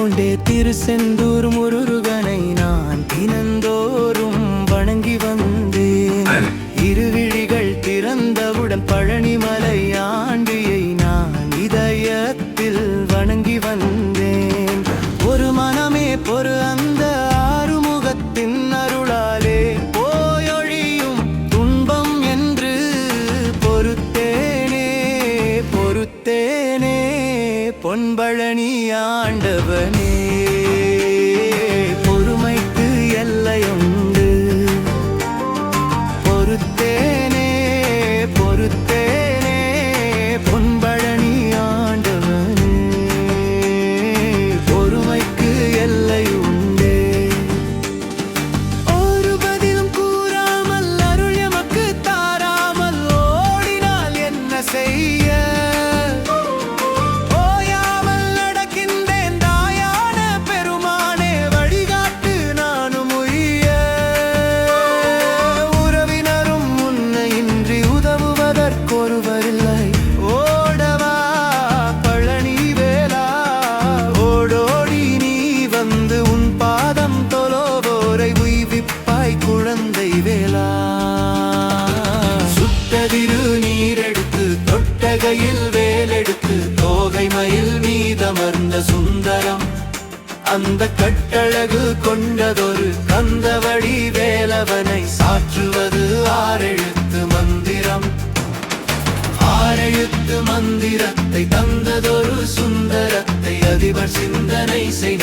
கொண்டே திருசெந்தூர் முருகனை நான் தினந்தோறும் சுந்தரம். அந்த கட்டழகு கொண்டதொரு கந்தவடி வேலவனை சாற்றுவது ஆரெழுத்து மந்திரம். ஆரெழுத்து மந்திரத்தை தந்ததொரு சுந்தரத்தை அதிபர் சிந்தனை செய்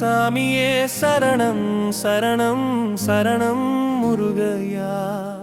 சாமியே சரணம் சரணம் சரணம் முருகையா.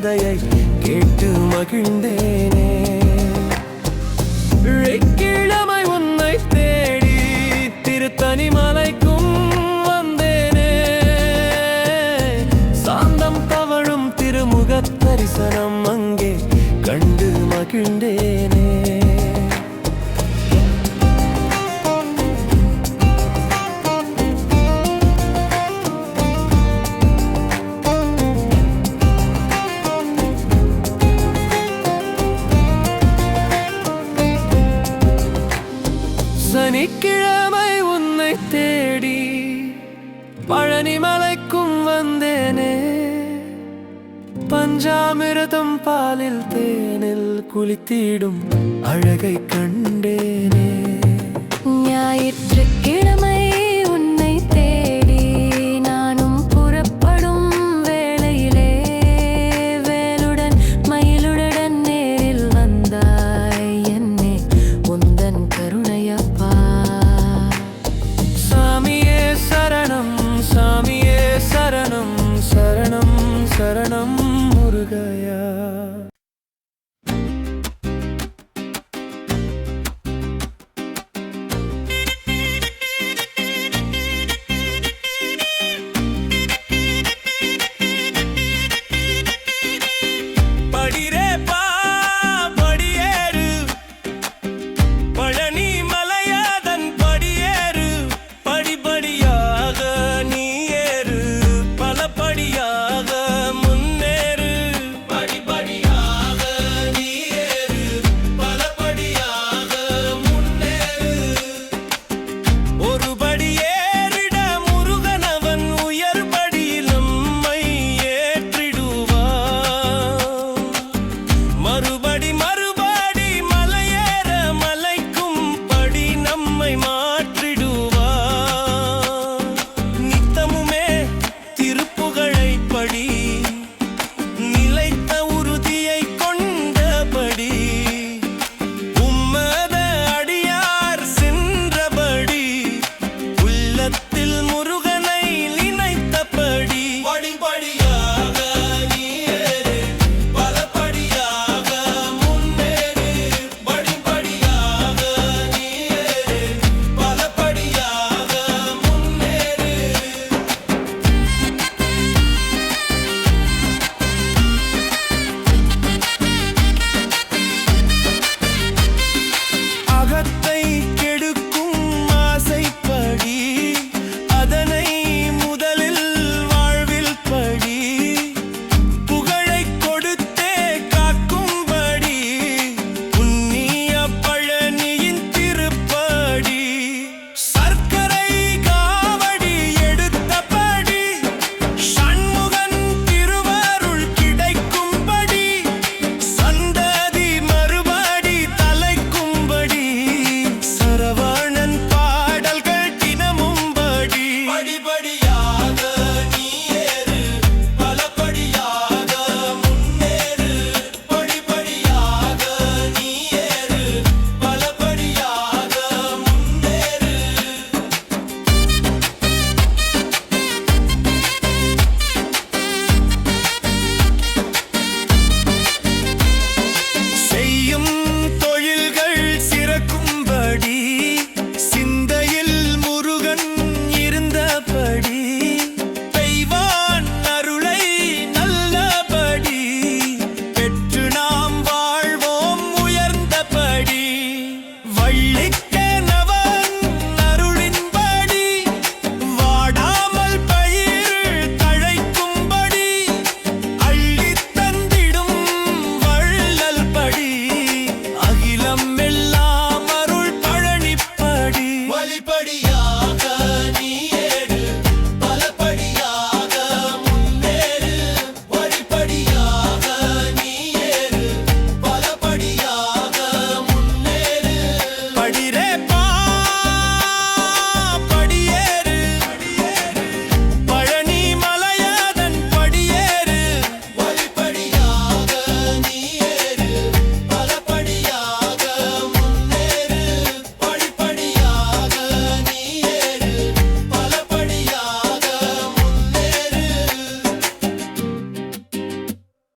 கதையை கேட்டு மகிழ்ந்தேனே. கிழமை உன்னை தேடி திருத்தனி மலைக்கும் வந்தேனே. சாந்தம் தவழும் திருமுக தரிசனம் சனிக்கிழமை உன்னை தேடி பழனி மலைக்கும் வந்தேனே பஞ்சாமிரதம் பாலில் தேனில் குளித்திடும் அழகை கண்டேனே ஞாயிற்றுக்கிழமை